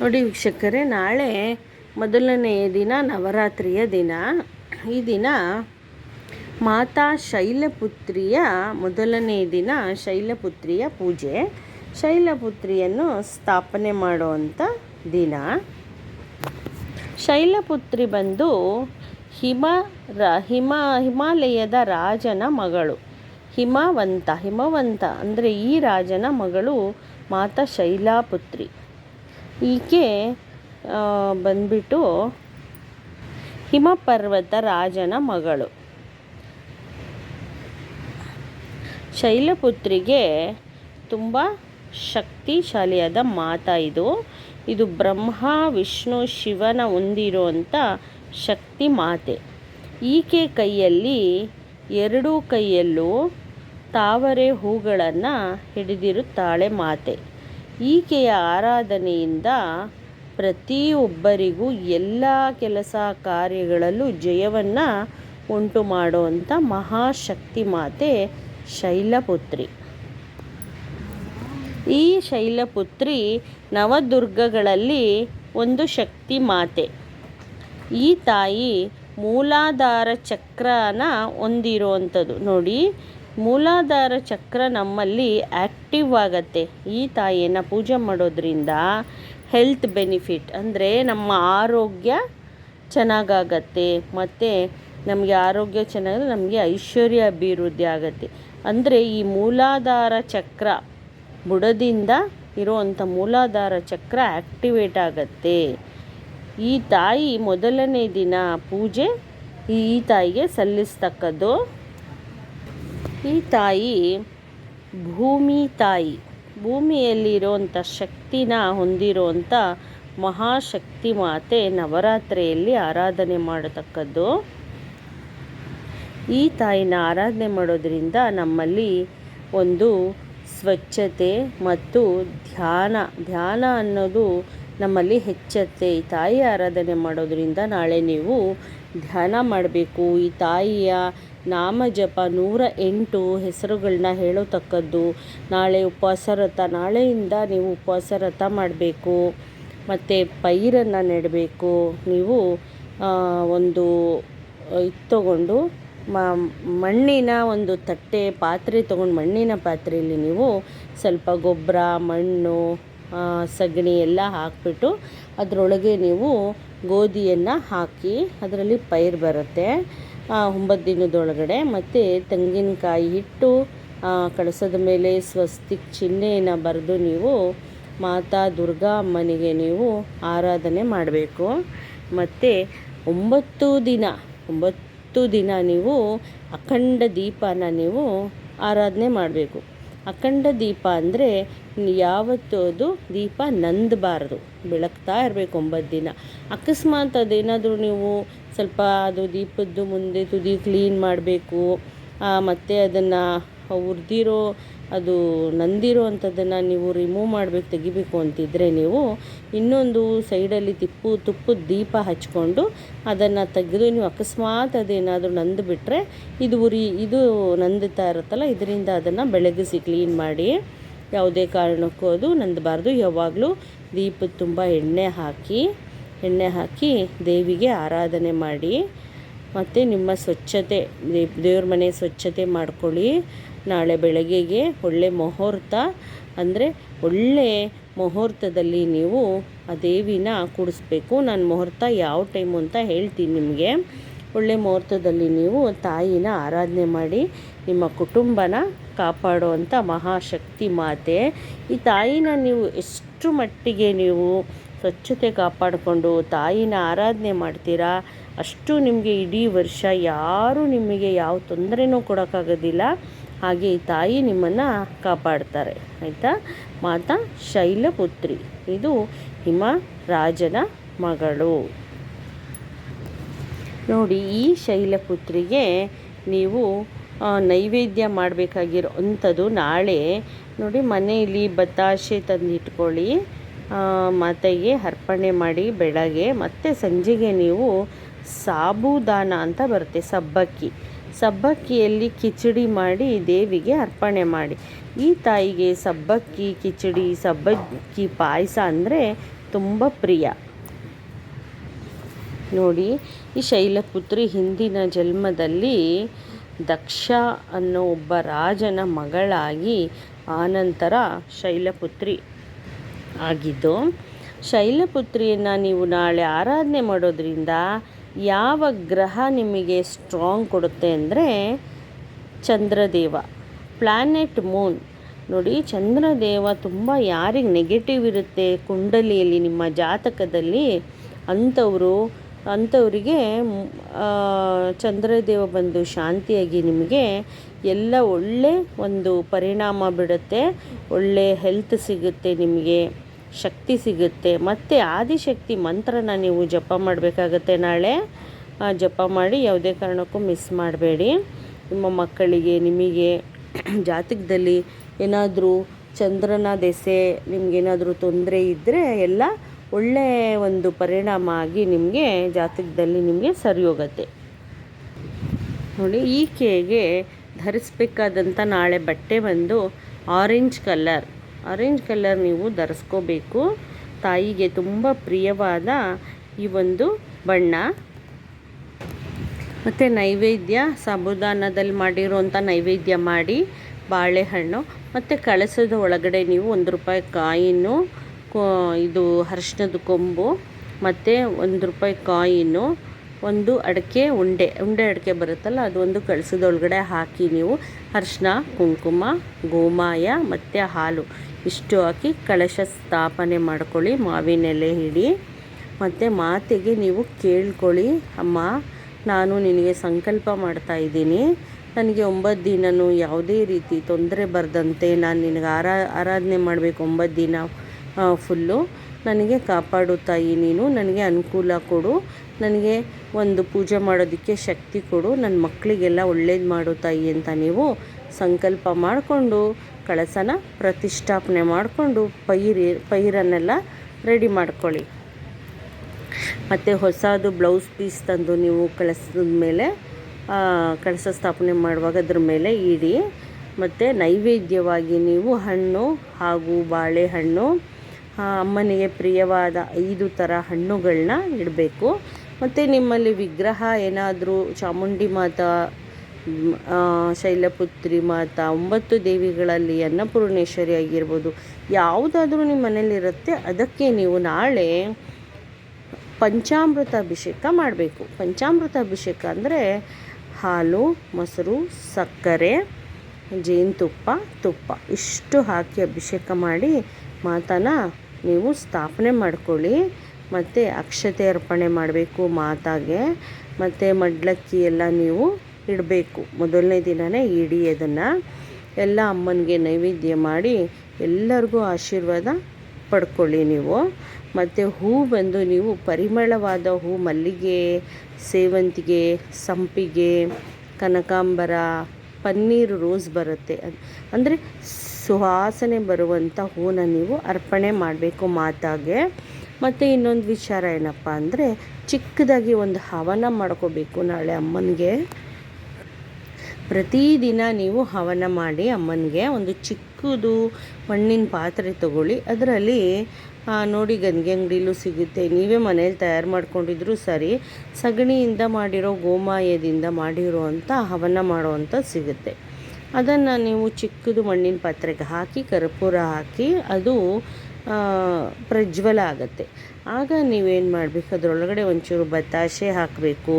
ನೋಡಿ ವೀಕ್ಷಕರೇ, ನಾಳೆ ಮೊದಲನೆಯ ದಿನ ನವರಾತ್ರಿಯ ದಿನ. ಈ ದಿನ ಮಾತಾ ಶೈಲಪುತ್ರಿಯ ಮೊದಲನೇ ದಿನ ಶೈಲಪುತ್ರಿಯ ಪೂಜೆ. ಶೈಲಪುತ್ರಿಯನ್ನು ಸ್ಥಾಪನೆ ಮಾಡುವಂಥ ದಿನ. ಶೈಲಪುತ್ರಿ ಬಂದು ಹಿಮ ರ, ಹಿಮ, ಹಿಮಾಲಯದ ರಾಜನ ಮಗಳು. ಹಿಮವಂತ ಹಿಮವಂತ ಅಂದರೆ ಈ ರಾಜನ ಮಗಳು ಮಾತಾ ಶೈಲಾಪುತ್ರಿ. ಈಕೆ ಬಂದ್ಬಿಟ್ಟು ಹಿಮಪರ್ವತ ರಾಜನ ಮಗಳು. ಶೈಲಪುತ್ರಿಗೆ ತುಂಬ ಶಕ್ತಿಶಾಲಿಯಾದ ಮಾತ ಇದು. ಇದು ಬ್ರಹ್ಮ, ವಿಷ್ಣು, ಶಿವನ ಹೊಂದಿರುವಂಥ ಶಕ್ತಿ ಮಾತೆ. ಈಕೆ ಕೈಯಲ್ಲಿ ಎರಡೂ ಕೈಯಲ್ಲೂ ತಾವರೆ ಹೂಗಳನ್ನು ಹಿಡಿದಿರುತ್ತಾಳೆ ಮಾತೆ. ಈಕೆಯ ಆರಾಧನೆಯಿಂದ ಪ್ರತಿಯೊಬ್ಬರಿಗೂ ಎಲ್ಲ ಕೆಲಸ ಕಾರ್ಯಗಳಲ್ಲೂ ಜಯವನ್ನು ಉಂಟು ಮಾಡುವಂಥ ಮಹಾಶಕ್ತಿ ಮಾತೆ ಶೈಲಪುತ್ರಿ. ಈ ಶೈಲಪುತ್ರಿ ನವದುರ್ಗಗಳಲ್ಲಿ ಒಂದು ಶಕ್ತಿ ಮಾತೆ. ಈ ತಾಯಿ ಮೂಲಾಧಾರ ಚಕ್ರನ ಹೊಂದಿರುವಂಥದ್ದು. ನೋಡಿ ಮೂಲಾಧಾರ ಚಕ್ರ ನಮ್ಮಲ್ಲಿ ಆ್ಯಕ್ಟಿವ್ ಆಗತ್ತೆ. ಈ ತಾಯಿಯನ್ನು ಪೂಜೆ ಮಾಡೋದ್ರಿಂದ ಹೆಲ್ತ್ ಬೆನಿಫಿಟ್ ಅಂದರೆ ನಮ್ಮ ಆರೋಗ್ಯ ಚೆನ್ನಾಗಾಗತ್ತೆ. ಮತ್ತು ನಮಗೆ ಆರೋಗ್ಯ ಚೆನ್ನಾಗಿ ನಮಗೆ ಐಶ್ವರ್ಯ ಅಭಿವೃದ್ಧಿ ಆಗತ್ತೆ. ಅಂದರೆ ಈ ಮೂಲಾಧಾರ ಚಕ್ರ ಬುಡದಿಂದ ಇರುವಂಥ ಮೂಲಾಧಾರ ಚಕ್ರ ಆ್ಯಕ್ಟಿವೇಟ್ ಆಗತ್ತೆ. ಈ ತಾಯಿ ಮೊದಲನೇ ದಿನ ಪೂಜೆ ಈ ತಾಯಿಗೆ ಸಲ್ಲಿಸ್ತಕ್ಕದ್ದು ಈ ತಾಯಿ ಭೂಮಿ ತಾಯಿ. ಭೂಮಿಯಲ್ಲಿರುವಂಥ ಶಕ್ತಿನ ಹೊಂದಿರುವಂಥ ಮಹಾಶಕ್ತಿ ಮಾತೆ ನವರಾತ್ರಿಯಲ್ಲಿ ಆರಾಧನೆ ಮಾಡತಕ್ಕದ್ದು. ಈ ತಾಯಿನ ಆರಾಧನೆ ಮಾಡೋದ್ರಿಂದ ನಮ್ಮಲ್ಲಿ ಒಂದು ಸ್ವಚ್ಛತೆ ಮತ್ತು ಧ್ಯಾನ. ಧ್ಯಾನ ಅನ್ನೋದು ನಮ್ಮಲ್ಲಿ ಹೆಚ್ಚತ್ತೆ ಈ ತಾಯಿ ಆರಾಧನೆ ಮಾಡೋದರಿಂದ ನಾಳೆ ನೀವು ಧ್ಯಾನ ಮಾಡಬೇಕು. ಈ ತಾಯಿಯ ನಾಮ ಜಪ ನೂರ ಎಂಟು ಹೆಸರುಗಳನ್ನ ಹೇಳೋತಕ್ಕದ್ದು. ನಾಳೆ ಉಪವಾಸ ರಥ ನಾಳೆಯಿಂದ ನೀವು ಉಪವಾಸ ರಥ ಮಾಡಬೇಕು. ಮತ್ತು ಪೈರನ್ನು ನೆಡಬೇಕು. ನೀವು ಒಂದು ಇದು ಮಣ್ಣಿನ ಒಂದು ತಟ್ಟೆ ಪಾತ್ರೆ ತೊಗೊಂಡು ಮಣ್ಣಿನ ಪಾತ್ರೆಯಲ್ಲಿ ನೀವು ಸ್ವಲ್ಪ ಗೊಬ್ಬರ, ಮಣ್ಣು ಸಗಣಿ ಎಲ್ಲ ಹಾಕಿಬಿಟ್ಟು ಅದರೊಳಗೆ ನೀವು ಗೋಧಿಯನ್ನು ಹಾಕಿ ಅದರಲ್ಲಿ ಪೈರು ಬರುತ್ತೆ. ಒಂಬತ್ತು ದಿನದೊಳಗಡೆ ಮತ್ತು ತೆಂಗಿನಕಾಯಿ ಹಿಟ್ಟು ಕಳಸದ ಮೇಲೆ ಸ್ವಸ್ತಿಕ್ ಚಿಹ್ನೆಯನ್ನು ಬರೆದು ನೀವು ಮಾತಾ ದುರ್ಗಾ ಅಮ್ಮನಿಗೆ ನೀವು ಆರಾಧನೆ ಮಾಡಬೇಕು. ಮತ್ತು ಒಂಬತ್ತು ದಿನ ಒಂಬತ್ತು ದಿನ ನೀವು ಅಖಂಡ ದೀಪನ ನೀವು ಆರಾಧನೆ ಮಾಡಬೇಕು. ಅಖಂಡ ದೀಪ ಅಂದರೆ ಯಾವತ್ತೂ ಅದು ದೀಪ ನಂದಬಾರ್ದು. ಬೆಳಗ್ತಾ ಇರಬೇಕು ಒಂಬತ್ತು ದಿನ. ಅಕಸ್ಮಾತ್ ಅದೇನಾದರೂ ನೀವು ಸ್ವಲ್ಪ ಅದು ದೀಪದ್ದು ಮುಂದೆ ತುದಿ ಕ್ಲೀನ್ ಮಾಡಬೇಕು ಮತ್ತು ಅದನ್ನು ಹುರಿದಿರೋ ಅದು ನಂದಿರೋ ಅಂಥದ್ದನ್ನು ನೀವು ರಿಮೂವ್ ಮಾಡಬೇಕು, ತೆಗಿಬೇಕು ಅಂತಿದ್ದರೆ ನೀವು ಇನ್ನೊಂದು ಸೈಡಲ್ಲಿ ತಿಪ್ಪು ತುಪ್ಪದ ದೀಪ ಹಚ್ಕೊಂಡು ಅದನ್ನು ತೆಗೆದು ನೀವು ಅಕಸ್ಮಾತ್ ಅದೇನಾದರೂ ನಂದು ಬಿಟ್ಟರೆ ಇದು ಉರಿ, ಇದು ನಂದುತ್ತಾ ಇರುತ್ತಲ್ಲ, ಇದರಿಂದ ಅದನ್ನು ಬೆಳಗಿಸಿ ಕ್ಲೀನ್ ಮಾಡಿ ಯಾವುದೇ ಕಾರಣಕ್ಕೂ ಅದು ನಂದಬಾರ್ದು. ಯಾವಾಗಲೂ ದೀಪದ ತುಂಬ ಎಣ್ಣೆ ಹಾಕಿ ಎಣ್ಣೆ ಹಾಕಿ ದೇವಿಗೆ ಆರಾಧನೆ ಮಾಡಿ ಮತ್ತು ನಿಮ್ಮ ಸ್ವಚ್ಛತೆ ದೇವ್ರ ಮನೆ ಸ್ವಚ್ಛತೆ ಮಾಡ್ಕೊಳ್ಳಿ. ನಾಳೆ ಬೆಳಗ್ಗೆಗೆ ಒಳ್ಳೆ ಮುಹೂರ್ತ, ಅಂದರೆ ಒಳ್ಳೆ ಮುಹೂರ್ತದಲ್ಲಿ ನೀವು ಆ ದೇವಿನ ಕೂಡಿಸ್ಬೇಕು. ನಾನು ಮುಹೂರ್ತ ಯಾವ ಟೈಮು ಅಂತ ಹೇಳ್ತೀನಿ ನಿಮಗೆ. ಒಳ್ಳೆ ಮುಹೂರ್ತದಲ್ಲಿ ನೀವು ತಾಯಿನ ಆರಾಧನೆ ಮಾಡಿ, ನಿಮ್ಮ ಕುಟುಂಬನ ಕಾಪಾಡುವಂಥ ಮಹಾಶಕ್ತಿ ಮಾತೆ. ಈ ತಾಯಿನ ನೀವು ಎಷ್ಟು ಮಟ್ಟಿಗೆ ನೀವು ಸ್ವಚ್ಛತೆ ಕಾಪಾಡಿಕೊಂಡು ತಾಯಿನ ಆರಾಧನೆ ಮಾಡ್ತೀರಾ? ಅಷ್ಟು ನಿಮಗೆ ಇಡೀ ವರ್ಷ ಯಾರೂ ನಿಮಗೆ ಯಾವ ತೊಂದರೆನೂ ಕೊಡೋಕ್ಕಾಗೋದಿಲ್ಲ. ಹಾಗೆ ಈ ತಾಯಿ ನಿಮ್ಮನ್ನು ಕಾಪಾಡ್ತಾರೆ. ಆಯಿತಾ? ಮಾತಾ ಶೈಲಪುತ್ರಿ. ಇದು ಹಿಮ ರಾಜನ ಮಗಳು. ನೋಡಿ, ಈ ಶೈಲಪುತ್ರಿಗೆ ನೀವು ನೈವೇದ್ಯ ಮಾಡಬೇಕಾಗಿರೋ ಅಂಥದ್ದು ನಾಳೆ. ನೋಡಿ, ಮನೆಯಲ್ಲಿ ಬತ್ತಾಶೆ ತಂದಿಟ್ಕೊಳ್ಳಿ. ಮಾತೆಗೆ ಅರ್ಪಣೆ ಮಾಡಿ ಬೆಳಗ್ಗೆ. ಮತ್ತೆ ಸಂಜೆಗೆ ನೀವು ಸಾಬುದಾನ ಅಂತ ಬರುತ್ತೆ, ಸಬ್ಬಕ್ಕಿ. ಸಬ್ಬಕ್ಕಿಯಲ್ಲಿ ಕಿಚಡಿ ಮಾಡಿ ದೇವಿಗೆ ಅರ್ಪಣೆ ಮಾಡಿ. ಈ ತಾಯಿಗೆ ಸಬ್ಬಕ್ಕಿ, ಕಿಚಡಿ, ಸಬ್ಬಕ್ಕಿ ಪಾಯಸ ಅಂದರೆ ತುಂಬ ಪ್ರಿಯ. ನೋಡಿ, ಈ ಶೈಲಪುತ್ರಿ ಹಿಂದಿನ ಜನ್ಮದಲ್ಲಿ ದಕ್ಷ ಅನ್ನೋ ಒಬ್ಬ ರಾಜನ ಮಗಳಾಗಿ ಆನಂತರ ಶೈಲಪುತ್ರಿ ಆಗಿದ್ದು, ಶೈಲಪುತ್ರಿಯನ್ನು ನೀವು ನಾಳೆ ಆರಾಧನೆ ಮಾಡೋದ್ರಿಂದ ಯಾವ ಗ್ರಹ ನಿಮಗೆ ಸ್ಟ್ರಾಂಗ್ ಕೊಡುತ್ತೆ ಅಂದರೆ ಚಂದ್ರದೇವ. ಪ್ಲ್ಯಾನೆಟ್ ಮೂನ್ ನೋಡಿ, ಚಂದ್ರದೇವ ತುಂಬ ಯಾರಿಗೆ ನೆಗೆಟಿವ್ ಇರುತ್ತೆ? ಕುಂಡಲಿಯಲ್ಲಿ, ನಿಮ್ಮ ಜಾತಕದಲ್ಲಿ ಅಂಥವರು, ಅಂಥವರಿಗೆ ಚಂದ್ರದೇವ ಬಂದು ಶಾಂತಿಯಾಗಿ ನಿಮಗೆ ಎಲ್ಲ ಒಳ್ಳೆ ಒಂದು ಪರಿಣಾಮ ಬಿಡುತ್ತೆ, ಒಳ್ಳೆ ಹೆಲ್ತ್ ಸಿಗುತ್ತೆ ನಿಮಗೆ. ಶಕ್ತಿ ಸಿಗುತ್ತೆ. ಮತ್ತು ಆದಿಶಕ್ತಿ ಮಂತ್ರನ ನೀವು ಜಪ ಮಾಡಬೇಕಾಗತ್ತೆ ನಾಳೆ. ಜಪ ಮಾಡಿ ಯಾವುದೇ ಕಾರಣಕ್ಕೂ ಮಿಸ್ ಮಾಡಬೇಡಿ. ನಿಮ್ಮ ಮಕ್ಕಳಿಗೆ, ನಿಮಗೆ ಜಾತಕದಲ್ಲಿ ಏನಾದರೂ ಚಂದ್ರನ ದೆಸೆ ನಿಮಗೇನಾದರೂ ತೊಂದರೆ ಇದ್ದರೆ ಎಲ್ಲ ಒಳ್ಳೆಯ ಒಂದು ಪರಿಣಾಮ ಆಗಿ ನಿಮಗೆ ಜಾತಕದಲ್ಲಿ ನಿಮಗೆ ಸರಿ ಹೋಗುತ್ತೆ ನೋಡಿ, ಈಕೆಗೆ ಧರಿಸಬೇಕಾದಂಥ ನಾಳೆ ಬಟ್ಟೆ ಬಂದು ಆರೆಂಜ್ ಕಲರ್ ಆರೆಂಜ್ ಕಲರ್ ನೀವು ಧರಿಸ್ಕೋಬೇಕು. ತಾಯಿಗೆ ತುಂಬ ಪ್ರಿಯವಾದ ಈ ಒಂದು ಬಣ್ಣ. ಮತ್ತು ನೈವೇದ್ಯ, ಸಾಬುದಾನದಲ್ಲಿ ಮಾಡಿರುವಂಥ ನೈವೇದ್ಯ ಮಾಡಿ, ಬಾಳೆಹಣ್ಣು, ಮತ್ತು ಕಳಸದ ಒಳಗಡೆ ನೀವು ಒಂದು ರೂಪಾಯಿ ಕಾಯಿನು ಇದು ಅರ್ಶಿಣದ ಕೊಂಬು, ಮತ್ತು ಒಂದು ರೂಪಾಯಿ ಕಾಯಿನು, ಒಂದು ಅಡಿಕೆ ಉಂಡೆ. ಉಂಡೆ ಅಡಿಕೆ ಬರುತ್ತಲ್ಲ, ಅದು ಒಂದು ಕಳಸದೊಳಗಡೆ ಹಾಕಿ ನೀವು ಅರಿಶಿನ ಕುಂಕುಮ, ಗೋಮಾಯ, ಮತ್ತು ಹಾಲು. ಇಷ್ಟು ಹಾಕಿ ಕಳಶ ಸ್ಥಾಪನೆ ಮಾಡ್ಕೊಳ್ಳಿ, ಮಾವಿನೆಲೆ ಹಿಡಿ. ಮತ್ತು ಮಾತೆಗೆ ನೀವು ಕೇಳ್ಕೊಳ್ಳಿ, ಅಮ್ಮ, ನಾನು ನಿನಗೆ ಸಂಕಲ್ಪ ಮಾಡ್ತಾ ಇದ್ದೀನಿ. ನನಗೆ ಒಂಬತ್ತು ದಿನವೂ ಯಾವುದೇ ರೀತಿ ತೊಂದರೆ ಬರದಂತೆ ನಾನು ನಿನಗೆ ಆರಾ, ಆರಾಧನೆ ಮಾಡಬೇಕು ಒಂಬತ್ತು ದಿನ ಫುಲ್ಲು. ನನಗೆ ಕಾಪಾಡು ತಾಯಿ ನೀನು, ನನಗೆ ಅನುಕೂಲ ಕೊಡು. ನನಗೆ ಒಂದು ಪೂಜೆ ಮಾಡೋದಕ್ಕೆ ಶಕ್ತಿ ಕೊಡು. ನನ್ನ ಮಕ್ಕಳಿಗೆಲ್ಲ ಒಳ್ಳೇದು ಮಾಡು ತಾಯಿ ಅಂತ ನೀವು ಸಂಕಲ್ಪ ಮಾಡಿಕೊಂಡು ಕಳಸನ ಪ್ರತಿಷ್ಠಾಪನೆ ಮಾಡಿಕೊಂಡು ಪೈರಿ, ಪೈರನ್ನೆಲ್ಲ ರೆಡಿ ಮಾಡ್ಕೊಳ್ಳಿ. ಮತ್ತು ಹೊಸದು ಬ್ಲೌಸ್ ಪೀಸ್ ತಂದು ನೀವು ಕಳಸದ ಮೇಲೆ ಕಳಸ ಸ್ಥಾಪನೆ ಮಾಡುವಾಗ ಅದ್ರ ಮೇಲೆ ಇಡಿ. ಮತ್ತು ನೈವೇದ್ಯವಾಗಿ ನೀವು ಹಣ್ಣು ಹಾಗೂ ಬಾಳೆಹಣ್ಣು ಅಮ್ಮನಿಗೆ ಪ್ರಿಯವಾದ ಐದು ಥರ ಹಣ್ಣುಗಳನ್ನ ಇಡಬೇಕು. ಮತ್ತು ನಿಮ್ಮಲ್ಲಿ ವಿಗ್ರಹ ಏನಾದರೂ ಚಾಮುಂಡಿ ಮಾತಾ ಶೈಲಪುತ್ರಿ ಮಾತಾ, ಒಂಬತ್ತು ದೇವಿಗಳಲ್ಲಿ ಅನ್ನಪೂರ್ಣೇಶ್ವರಿ ಆಗಿರ್ಬೋದು. ಯಾವುದಾದ್ರೂ ನಿಮ್ಮ ಮನೇಲಿರುತ್ತೆ ಅದಕ್ಕೆ ನೀವು ನಾಳೆ ಪಂಚಾಮೃತ ಅಭಿಷೇಕ ಮಾಡಬೇಕು. ಪಂಚಾಮೃತ ಅಭಿಷೇಕ ಅಂದರೆ ಹಾಲು, ಮೊಸರು, ಸಕ್ಕರೆ, ಜೇನುತುಪ್ಪ, ತುಪ್ಪ, ಇಷ್ಟು ಹಾಕಿ ಅಭಿಷೇಕ ಮಾಡಿ ಮಾತನ ನೀವು ಸ್ಥಾಪನೆ ಮಾಡ್ಕೊಳ್ಳಿ. ಮತ್ತು ಅಕ್ಷತೆ ಅರ್ಪಣೆ ಮಾಡಬೇಕು ಮಾತಾಗೆ. ಮತ್ತು ಮಡ್ಲಕ್ಕಿ ಎಲ್ಲ ನೀವು ಇಡಬೇಕು. ಮೊದಲನೇ ದಿನವೇ ಇಡಿ ಅದನ್ನು. ಎಲ್ಲ ಅಮ್ಮನಿಗೆ ನೈವೇದ್ಯ ಮಾಡಿ ಎಲ್ಲರಿಗೂ ಆಶೀರ್ವಾದ ಪಡ್ಕೊಳ್ಳಿ ನೀವು. ಮತ್ತು ಹೂ ಬಂದು ನೀವು ಪರಿಮಳವಾದ ಹೂ, ಮಲ್ಲಿಗೆ, ಸೇವಂತಿಗೆ, ಸಂಪಿಗೆ, ಕನಕಾಂಬರ, ಪನ್ನೀರು ರೋಸ್ ಬರುತ್ತೆ. ಅಂದರೆ ಸುವಾಸನೆ ಬರುವಂಥ ಹೂನ ನೀವು ಅರ್ಪಣೆ ಮಾಡಬೇಕು ಮಾತಾಗೆ. ಮತ್ತು ಇನ್ನೊಂದು ವಿಚಾರ ಏನಪ್ಪ ಅಂದರೆ ಚಿಕ್ಕದಾಗಿ ಒಂದು ಹವನ ಮಾಡ್ಕೋಬೇಕು ನಾಳೆ ಅಮ್ಮನಿಗೆ. ಪ್ರತಿದಿನ ನೀವು ಹವನ ಮಾಡಿ ಅಮ್ಮನಿಗೆ ಒಂದು ಚಿಕ್ಕದು ಮಣ್ಣಿನ ಪಾತ್ರೆ ತಗೊಳ್ಳಿ. ಅದರಲ್ಲಿ ನೋಡಿ ಗಂಗೆ ಅಂಗಡಿಲೂ ಸಿಗುತ್ತೆ. ನೀವೇ ಮನೇಲಿ ತಯಾರು ಮಾಡ್ಕೊಂಡಿದ್ರು ಸರಿ, ಸಗಣಿಯಿಂದ ಮಾಡಿರೋ ಗೋಮಾಯದಿಂದ ಮಾಡಿರೋ ಅಂಥ ಹವನ ಮಾಡುವಂಥ ಸಿಗುತ್ತೆ. ಅದನ್ನು ನೀವು ಚಿಕ್ಕದು ಮಣ್ಣಿನ ಪಾತ್ರೆಗೆ ಹಾಕಿ, ಕರ್ಪೂರ ಹಾಕಿ, ಅದು ಪ್ರಜ್ವಲ ಆಗುತ್ತೆ. ಆಗ ನೀವೇನು ಮಾಡಬೇಕು? ಅದರೊಳಗಡೆ ಒಂಚೂರು ಬತಾಷೆ ಹಾಕಬೇಕು.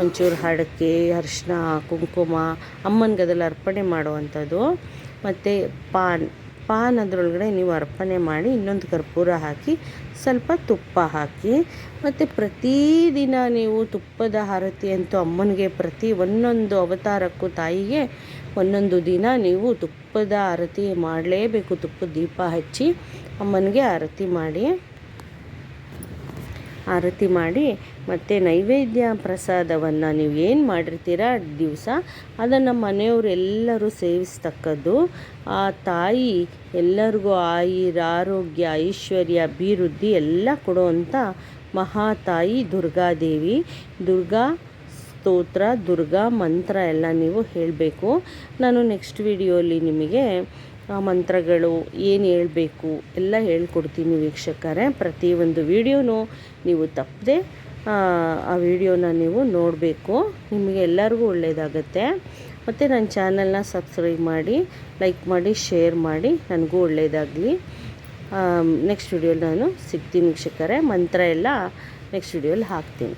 ಒಂಚೂರು ಹಡಕೆ ಅರಿಶಿನ ಕುಂಕುಮ ಅಮ್ಮನಿಗೆ ಅದೆಲ್ಲ ಅರ್ಪಣೆ ಮಾಡುವಂಥದ್ದು. ಮತ್ತು ಪಾನ್ ಪಾನ್ ಅದರೊಳಗಡೆ ನೀವು ಅರ್ಪಣೆ ಮಾಡಿ ಇನ್ನೊಂದು ಕರ್ಪೂರ ಹಾಕಿ, ಸ್ವಲ್ಪ ತುಪ್ಪ ಹಾಕಿ. ಮತ್ತು ಪ್ರತಿದಿನ ನೀವು ತುಪ್ಪದ ಆರತಿ ಅಂತೂ ಅಮ್ಮನಿಗೆ ಪ್ರತಿ ಒಂದೊಂದು ಅವತಾರಕ್ಕೂ ತಾಯಿಗೆ ಒಂದೊಂದು ದಿನ ನೀವು ತುಪ್ಪದ ಆರತಿ ಮಾಡಲೇಬೇಕು. ತುಪ್ಪದ ದೀಪ ಹಚ್ಚಿ ಅಮ್ಮನಿಗೆ ಆರತಿ ಮಾಡಿ ಆರತಿ ಮಾಡಿ ಮತ್ತು ನೈವೇದ್ಯ ಪ್ರಸಾದವನ್ನು ನೀವು ಏನು ಮಾಡಿರ್ತೀರ ದಿವಸ, ಅದನ್ನು ಮನೆಯವರೆಲ್ಲರೂ ಸೇವಿಸ್ತಕ್ಕದ್ದು, ಆ ತಾಯಿ ಎಲ್ಲರಿಗೂ ಆಯುರ, ಆರೋಗ್ಯ, ಐಶ್ವರ್ಯ, ಅಭಿವೃದ್ಧಿ ಎಲ್ಲ ಕೊಡುವಂಥ ಮಹಾತಾಯಿ ದುರ್ಗಾದೇವಿ. ದುರ್ಗಾ ಸ್ತೋತ್ರ, ದುರ್ಗಾ ಮಂತ್ರ ಎಲ್ಲ ನೀವು ಹೇಳಬೇಕು. ನಾನು ನೆಕ್ಸ್ಟ್ ವಿಡಿಯೋಲಿ ನಿಮಗೆ ಆ ಮಂತ್ರಗಳು ಏನು ಹೇಳಬೇಕು ಎಲ್ಲ ಹೇಳ್ಕೊಡ್ತೀನಿ ವೀಕ್ಷಕರೇ. ಪ್ರತಿಯೊಂದು ವಿಡಿಯೋನೂ ನೀವು ತಪ್ಪದೆ ಆ ವಿಡಿಯೋನ ನೀವು ನೋಡಬೇಕು. ನಿಮಗೆ ಎಲ್ಲರಿಗೂ ಒಳ್ಳೆಯದಾಗತ್ತೆ ಮತ್ತು ನನ್ನ ಚಾನಲ್ನ ಸಬ್ಸ್ಕ್ರೈಬ್ ಮಾಡಿ, ಲೈಕ್ ಮಾಡಿ, ಶೇರ್ ಮಾಡಿ, ನನಗೂ ಒಳ್ಳೆಯದಾಗಲಿ ನೆಕ್ಸ್ಟ್ ವಿಡಿಯೋಲಿ ನಾನು ಸಿಗ್ತೀನಿ ವೀಕ್ಷಕರೇ. ಮಂತ್ರ ಎಲ್ಲ ನೆಕ್ಸ್ಟ್ ವಿಡಿಯೋಲಿ ಹಾಕ್ತೀನಿ.